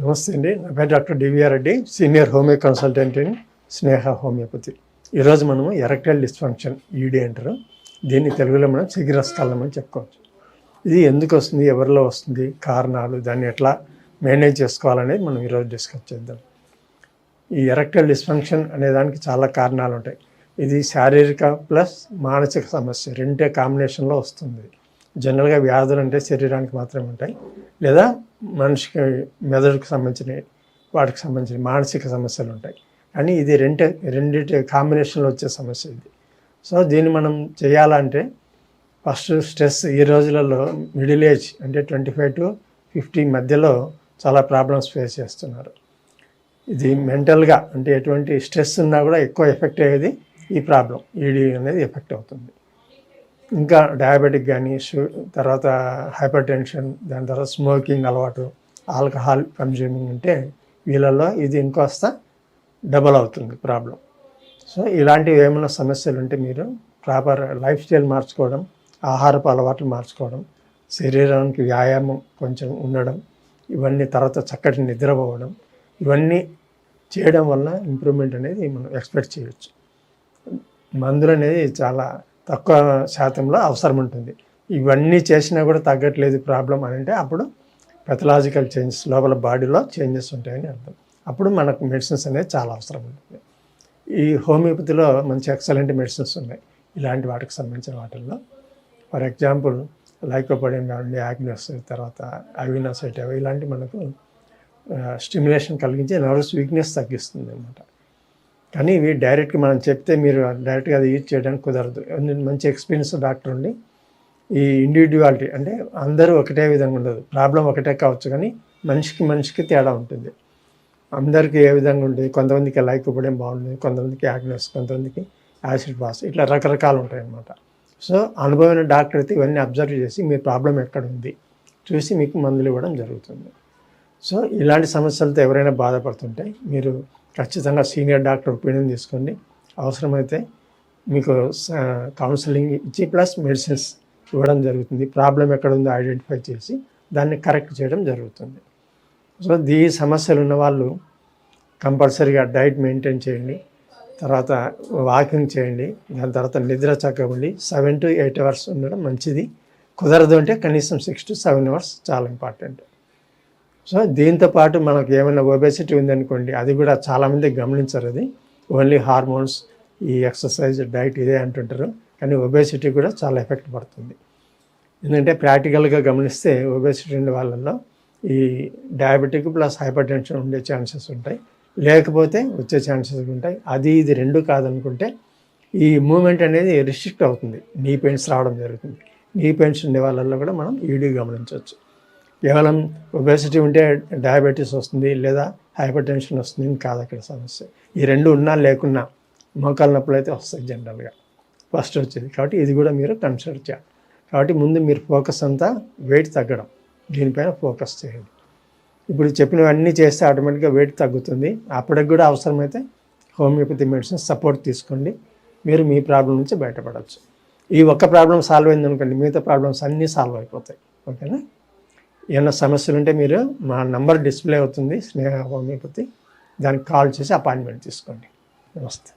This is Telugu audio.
నమస్తే అండి. నా పేరు doctor DVR Reddy senior homeo consultant in Sneha homeopathy. ఈరోజు మనము ఎరక్టైల్ డిస్ఫంక్షన్ ఈడీ అంటారు. దీన్ని తెలుగులో మనం చిగిరస్థలం అని చెప్పుకోవచ్చు. ఇది ఎందుకు వస్తుంది ఎవరిలో వస్తుంది కారణాలు దాన్ని ఎట్లా మేనేజ్ చేసుకోవాలనేది మనం ఈరోజు డిస్కస్ చేద్దాం. ఈ ఎరక్టైల్ డిస్ఫంక్షన్ అనే దానికి చాలా కారణాలు ఉంటాయి. ఇది శారీరక ప్లస్ మానసిక సమస్య రెండే కాంబినేషన్లో వస్తుంది. జనరల్గా వ్యాధులు అంటే శరీరానికి మాత్రమే ఉంటాయి. లేదా మనిషికి మెదడుకు సంబంధించిన వాటికి సంబంధించిన మానసిక సమస్యలు ఉంటాయి. కానీ ఇది రెండు రెండింటి కాంబినేషన్లో వచ్చే సమస్య ఇది. సో దీన్ని మనం చేయాలంటే ఫస్ట్ స్ట్రెస్ ఈ రోజులలో మిడిల్ ఏజ్ అంటే ట్వంటీ ఫైవ్ టు ఫిఫ్టీ మధ్యలో చాలా ప్రాబ్లమ్స్ ఫేస్ చేస్తున్నారు. ఇది మెంటల్గా అంటే ఎటువంటి స్ట్రెస్ ఉన్నా కూడా ఎక్కువ ఎఫెక్ట్ అయ్యేది ఈ ప్రాబ్లం ఈడీ అనేది ఎఫెక్ట్ అవుతుంది. ఇంకా డయాబెటిక్ కానీ షు తర్వాత హైపర్ టెన్షన్ దాని తర్వాత స్మోకింగ్ అలవాటు ఆల్కహాల్ కన్జ్యూమింగ్ ఉంటే వీళ్ళల్లో ఇది ఇంకోస్త డబల్ అవుతుంది ప్రాబ్లం సో ఇలాంటివి ఏమైనా సమస్యలు ఉంటే మీరు ప్రాపర్ లైఫ్ స్టైల్ మార్చుకోవడం ఆహారపు అలవాట్లు మార్చుకోవడం శరీరానికి వ్యాయామం కొంచెం ఉండడం ఇవన్నీ తర్వాత చక్కటి నిద్రపోవడం ఇవన్నీ చేయడం వల్ల ఇంప్రూవ్మెంట్ అనేది మనం ఎక్స్పెక్ట్ చేయవచ్చు మందులు అనేది చాలా తక్కువ శాతంలో అవసరం ఉంటుంది. ఇవన్నీ చేసినా కూడా తగ్గట్లేదు ప్రాబ్లం అని అంటే అప్పుడు పెథలాజికల్ చేంజెస్ లోపల బాడీలో చేంజెస్ ఉంటాయని అర్థం. అప్పుడు మనకు మెడిసిన్స్ అనేది చాలా అవసరం ఉంటుంది. ఈ హోమియోపతిలో మంచి ఎక్సలెంట్ మెడిసిన్స్ ఉన్నాయి. ఇలాంటి వాటికి సంబంధించిన వాటిల్లో. ఫర్ ఎగ్జాంపుల్ లైకోపడిన్ కానివ్వండి యాగ్నస్ తర్వాత అవినాసైట్ ఇలాంటి మనకు స్టిమ్యులేషన్ కలిగించి నర్వస్ వీక్నెస్ తగ్గిస్తుంది అనమాట కానీ ఇవి డైరెక్ట్గా మనం చెప్తే మీరు డైరెక్ట్గా అది యూజ్ చేయడానికి కుదరదు. మంచి ఎక్స్పీరియన్స్ డాక్టర్ ఉండి ఈ ఇండివిజువాలిటీ అంటే అందరూ ఒకటే విధంగా ఉండదు. ప్రాబ్లం ఒకటే కావచ్చు కానీ మనిషికి మనిషికి తేడా ఉంటుంది. అందరికీ ఏ విధంగా ఉంటుంది కొంతమందికి లైక్ ఇవ్వడం బాగుంటుంది కొంతమందికి యాగ్నెస్ కొంతమందికి యాసిడ్ పాస్ ఇట్లా రకరకాలు ఉంటాయి అన్నమాట సో అనుభవమైన డాక్టర్ అయితే ఇవన్నీ అబ్జర్వ్ చేసి మీ ప్రాబ్లం ఎక్కడ ఉంది? చూసి మీకు మందులు ఇవ్వడం జరుగుతుంది. సో ఇలాంటి సమస్యలతో ఎవరైనా బాధపడుతుంటే మీరు ఖచ్చితంగా సీనియర్ డాక్టర్ ఒపీనియన్ తీసుకోండి. అవసరమైతే మీకు కౌన్సిలింగ్ ఇచ్చి ప్లస్ మెడిసిన్స్ ఇవ్వడం జరుగుతుంది. ప్రాబ్లం ఎక్కడ ఉందో ఐడెంటిఫై చేసి దాన్ని కరెక్ట్ చేయడం జరుగుతుంది. సో ఈ సమస్యలు ఉన్న వాళ్ళు కంపల్సరీగా డైట్ మెయింటైన్ చేయండి. తర్వాత వాకింగ్ చేయండి. దాని తర్వాత నిద్ర చక్కగా ఉండి సెవెన్ టు ఎయిట్ అవర్స్ ఉండడం మంచిది. కుదరదు అంటే కనీసం సిక్స్ టు సెవెన్ అవర్స్ చాలా ఇంపార్టెంట్. సో దీంతో పాటు మనకు ఏమైనా ఒబేసిటీ ఉందనుకోండి అది కూడా చాలామంది గమనించరు అది. ఓన్లీ హార్మోన్స్ ఈ ఎక్సర్సైజ్ డైట్ ఇదే అంటుంటారు. కానీ ఒబేసిటీ కూడా చాలా ఎఫెక్ట్ పడుతుంది. ఎందుకంటే ప్రాక్టికల్గా గమనిస్తే ఒబేసిటీ ఉండే వాళ్ళల్లో ఈ డయాబెటిక్ ప్లస్ హైపర్ టెన్షన్ ఉండే ఛాన్సెస్ ఉంటాయి. లేకపోతే వచ్చే ఛాన్సెస్ ఉంటాయి. అది ఇది రెండు కాదనుకుంటే ఈ మూమెంట్ అనేది రిస్ట్రిక్ట్ అవుతుంది. నీ పెయిన్స్ రావడం జరుగుతుంది. నీ పెయిన్స్ ఉండే వాళ్ళల్లో కూడా మనం ఈడీ గమనించవచ్చు. కేవలం ఒబేసిటీ ఉంటే డయాబెటీస్ వస్తుంది లేదా హైపర్ టెన్షన్ వస్తుంది అని కాదు అక్కడ సమస్య. ఈ రెండు ఉన్నా లేకున్నా మోకాల నొప్పులు అయితే వస్తాయి జనరల్గా ఫస్ట్ వచ్చేది. కాబట్టి ఇది కూడా మీరు కన్సిడర్ చేయాలి. కాబట్టి ముందు మీరు ఫోకస్ అంతా వెయిట్ తగ్గడం. దీనిపైన ఫోకస్ చేయండి. ఇప్పుడు చెప్పినవన్నీ చేస్తే ఆటోమేటిక్గా వెయిట్ తగ్గుతుంది. అప్పటికి కూడా అవసరమైతే హోమియోపతి మెడిసిన్ సపోర్ట్ తీసుకోండి. మీరు మీ ప్రాబ్లం నుంచి బయటపడవచ్చు. ఈ ఒక్క ప్రాబ్లం సాల్వ్ అయింది అనుకోండి మిగతా ప్రాబ్లమ్స్ అన్నీ సాల్వ్ అయిపోతాయి. ఓకేనా? ఏమైనా సమస్యలు ఉంటే మీరు మా నంబర్ డిస్ప్లే అవుతుంది స్నేహ హోమియోపతి. దానికి కాల్ చేసి అపాయింట్మెంట్ తీసుకోండి. నమస్తే.